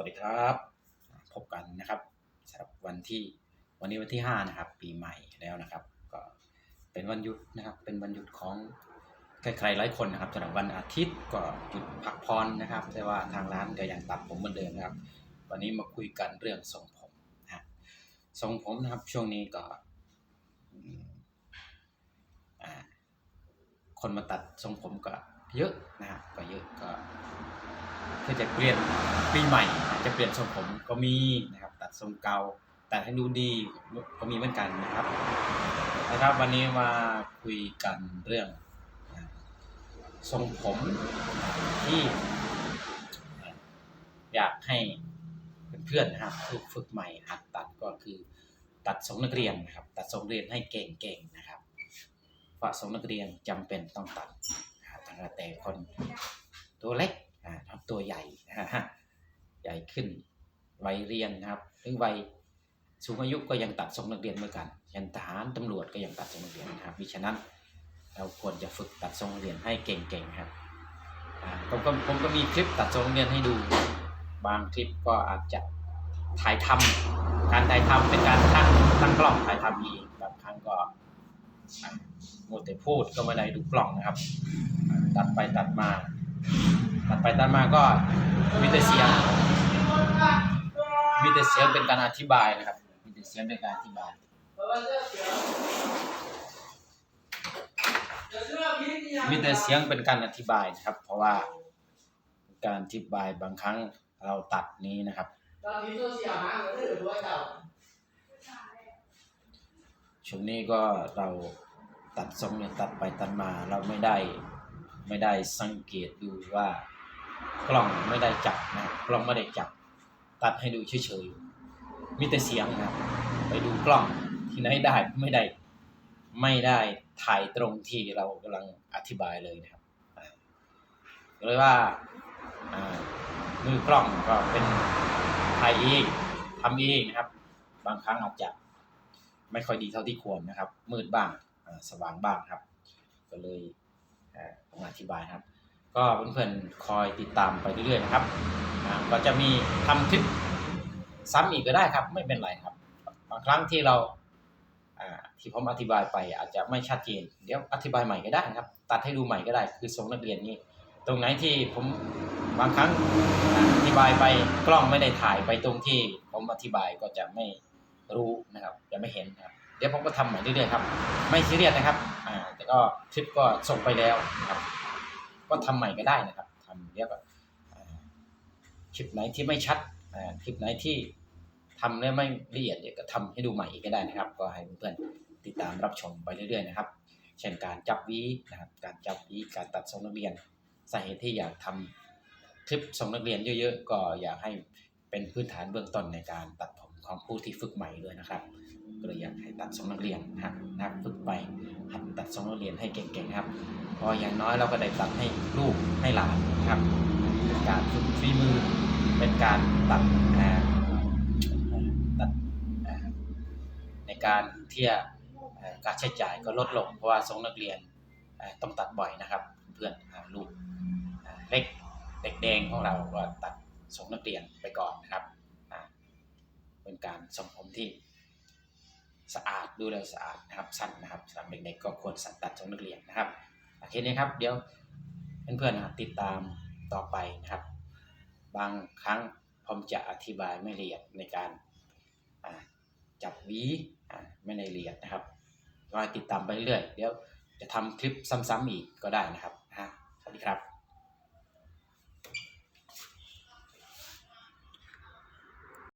วัสดีครับ พบกันนะครับสำหรับวันที่วันนี้วันที่ 5 นะครับ ปีใหม่แล้วนะครับ ก็เป็นวันหยุดนะครับ เป็นวันหยุดของใครๆหลายคนนะครับสำหรับวันอาทิตย์ก็หยุดพักผ่อนนะครับ แต่ว่าทางร้านก็ยังตัดผมเหมือนเดิมนะครับ วันนี้มาคุยกันเรื่องทรงผมนะฮะทรงผมนะครับช่วงนี้ก็อ่าคนมาตัดทรงผมก็เยอะนะครับก็เยอะก็ก็จะเปลี่ยนปีใหม่ จะเปลี่ยนทรงผมก็มีนะครับ ตัดทรงเก่าตัดให้ดูดีก็มีเหมือนกันนะครับนะครับ วันนี้มาคุยกันเรื่องทรงผมที่ อยากให้เพื่อนๆนะครับฝึกฝึกใหม่หัดตัดก็คือ ตัดทรงนักเรียนนะครับ ตัดทรงเรียนให้เก่งๆนะครับเพราะทรงนักเรียนจำเป็นต้องตัดตั้งแต่คนตัวเล็กตัวใหญ่นะฮะ ใหญ่ขึ้นวัยเรียนนะครับถึงวัยสูงอายุก็ยังตัดทรงนักเรียนเหมือนกันยันทหารตำรวจก็ยังตัดทรงนักเรียนนะครับมิฉะนั้นเราควรจะฝึกตัดทรงนักเรียนให้เก่งๆครับผมก็ผมก็มีคลิปตัดทรงนักเรียนให้ดู บางคลิปก็อาจจะถ่ายทำการถ่ายทำเป็นการตั้งตั้งกล้องถ่ายทำเองบางครั้งก็อ่ามัวแต่พูดก็ไม่ได้ดูกล้องนะครับ ตัดไปตัดมา ตัดไปตัดมาก็มีแต่เสียงมีแต่เสียงเป็นการอธิบายนะครับมีแต่เสียงเป็นการอธิบายมีแต่เสียงเป็นการอธิบายนะครับ เพราะว่าการอธิบายบางครั้งเราตัดนี้นะครับช่วงนี้ก็เราตัดทรงเนี่ยตัดไปตัดมาเราไม่ได้ไม่ได้สังเกตดูว่า กล้องไม่ได้จับนะครับกล้องไม่ได้จับ ตัดให้ดูเฉยๆมีแต่เสียงนะครับไปดูกล้องที่ไหนได้ไม่ได้ ไม่ได้ถ่ายตรงที่เรากำลังอธิบายเลยนะครับก็เลยว่ามือกล้องก็เป็นถ่ายเองทำเองนะครับ บางครั้งอาจจะไม่ค่อยดีเท่าที่ควรนะครับ มืดบ้างสว่างบ้างครับ ก็เลยเอ่อผมอธิบายครับ ก็เพื่อนๆคอยติดตามไปเรื่อยๆนะครับก็จะมีทำคลิปซ้ำอีกก็ได้ครับ ไม่เป็นไรครับบางครั้งที่เราที่ผมอธิบายไปอาจจะไม่ชัดเจนเดี๋ยวอธิบายใหม่ก็ได้ครับ ตัดให้ดูใหม่ก็ได้ คือทรงนักเรียนนี้ ตรงไหนที่ผมบางครั้งอธิบายไปกล้องไม่ได้ถ่ายไปตรงที่ผมอธิบายก็จะไม่รู้นะครับจะไม่เห็นนะครับเดี๋ยวผมก็ทำใหม่เรื่อยๆครับ ไม่ซีเรียสนะครับแต่ก็คลิปก็ส่งไปแล้วครับ ก็ทำใหม่ก็ได้นะครับทำเดี๋ยก็อ่าคลิปไหนที่ไม่ชัดคลิปไหนที่ทำแล้วไม่ละเอียดเดี๋ยก็ทำให้ดูใหม่อีกก็ได้นะครับ ก็ให้เพื่อนๆติดตามรับชมไปเรื่อยๆนะครับ เช่นการจับวีนะครับการจับวีการตัดทรงนักเรียนสาเหตุที่อยากทำคลิปทรงนักเรียนเยอะๆ ก็อยากให้เป็นพื้นฐานเบื้องต้นในการตัดผมของผู้ที่ฝึกใหม่ด้วยนะครับ ก็เลยอยากให้ตัดทรงนักเรียนนะครับนะครับฝึกไปหัดตัดทรงนักเรียนให้เก่งๆครับ พออย่างน้อยเราก็ได้ตัดให้ลูกให้หลานนะครับเป็นการฝึกฝีมือเป็นการตัดตัดในการเที่จะเอ่อการใช้จ่ายก็ลดลงเพราะว่าทรงนักเรียนต้องตัดบ่อยนะครับ เพื่อนลูกเล็กเด็กแดงของเราก็ตัดทรงนักเรียนไปก่อนนะครับเป็นการทรงผมที่ สะอาดดูแลสะอาดนะครับสั้นนะครับสำหรับเด็กๆก็ควรสัตัดทรงนักเรียนนะครับโอเคนี้ครับเดี๋ยวเพื่อนๆนะครับติดตามต่อไปนะครับ บางครั้งผมจะอธิบายไม่ละเอียดในการจับวีไม่ในละเอียดนะครับก็ติดตามไปเรื่อยเดี๋ยวจะทำคลิปซ้ำๆอีกก็ได้นะครับสวัสดีครับ